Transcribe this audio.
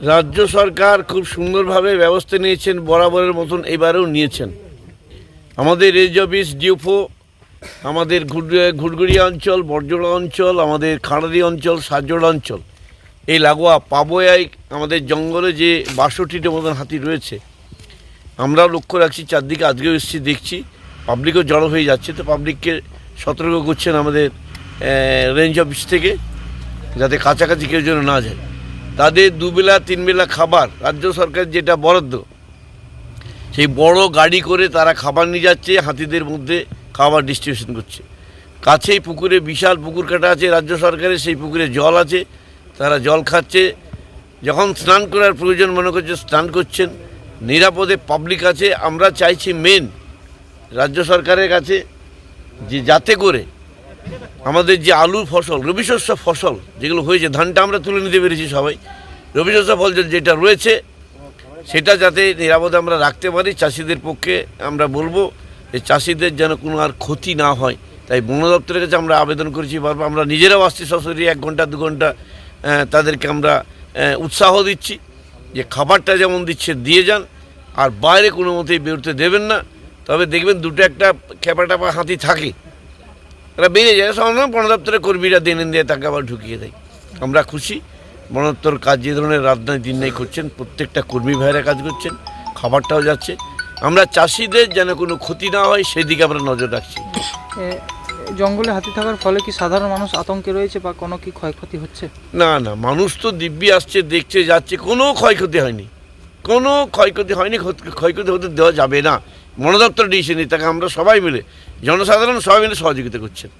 রাজ্য সরকার খুব সুন্দরভাবে ব্যবস্থা নিয়েছেন, বরাবরের মতন এবারেও নিয়েছেন। আমাদের রেঞ্জ অফিস ডিউফো আমাদের ঘুর- ঘুরঘুরিয়া অঞ্চল বর্জলা অঞ্চল, আমাদের খাঁড়ারি অঞ্চল, সাজোড়া অঞ্চল। এই লাগোয়া পাবোয়ায় আমাদের জঙ্গলে যে বাষট্টিটা মতন হাতি রয়েছে, আমরাও লক্ষ্য রাখছি, চারদিকে আজকেও এসেছি, দেখছি। পাবলিকও জড়ো হয়ে যাচ্ছে, তো পাবলিককে সতর্ক করছেন আমাদের রেঞ্জ অফিস থেকে, যাতে কাছাকাছি কেউ যেন না যায়। তাদের দুবেলা, তিনবেলা খাবার, রাজ্য সরকার যেটা বরাদ্দ, সেই বড় গাড়ি করে তারা খাবার নিয়ে যাচ্ছে, হাতিদের মধ্যে খাবার ডিস্ট্রিবিউশন করছে। কাছেই পুকুরে বিশাল পুকুর কাটা আছে, রাজ্য সরকারের সেই পুকুরে জল আছে, তারা জল খাচ্ছে। যখন স্নান করার প্রয়োজন, মনে করছে স্নান করছেন, নিরাপদে পাবলিক আছে, আমরা চাইছি মেন রাজ্য সরকারের কাছে যে যাতে করে আমাদের যে আলু ফসল, রবি শস্য ফসল যেগুলো হয়েছে, ধানটা আমরা তুলে নিতে পেরেছি সবাই। রবি শস্য ফসল যেটা রয়েছে, সেটা যাতে নিরাপদে আমরা রাখতে পারি, চাষিদের পক্ষে আমরা বলব যে চাষিদের যেন কোনো আর ক্ষতি না হয়। তাই বন দপ্তরের কাছে আমরা আবেদন করেছি বারবার, আমরা নিজেরাও আসছি সরাসরি এক ঘণ্টা, দু ঘণ্টা তাদেরকে আমরা উৎসাহ দিচ্ছি যে খাবারটা যেমন দিচ্ছে, দিয়ে যান। আর বাইরে কোনো মতেই বেরোতে দেবেন না। তবে দেখবেন দুটো একটা খেপা টাপা হাতি থাকে। এরা বেরিয়ে যায় সাধারণত বন দপ্তরের কর্মীরা দিন দিয়ে তাকে আবার ঢুকিয়ে দেয়। আমরা খুশি। বন দপ্তর কাজ যে ধরনের রাত নাই দিন নাই করছেন প্রত্যেকটা কর্মী ভাইয়েরা কাজ করছেন খাবারটাও যাচ্ছে। আমরা চাষিদের যেন কোনো ক্ষতি না হয় সেদিকে আমরা নজর রাখছি। জঙ্গলে হাতি থাকার ফলে কি সাধারণ মানুষ আতঙ্কে রয়েছে বা কোনো কি ক্ষয়ক্ষতি হচ্ছে? না না মানুষ তো দিব্যি আসছে দেখছে যাচ্ছে কোনো ক্ষয়ক্ষতি হয়নি। কোনো ক্ষয়ক্ষতি হয়নি, ক্ষত- ক্ষয়ক্ষতি হতে দেওয়া যাবে না। মনোদপ্তর ডিসি নেই তাকে আমরা সবাই মিলে, জনসাধারণ সবাই মিলে সহযোগিতা করছেন।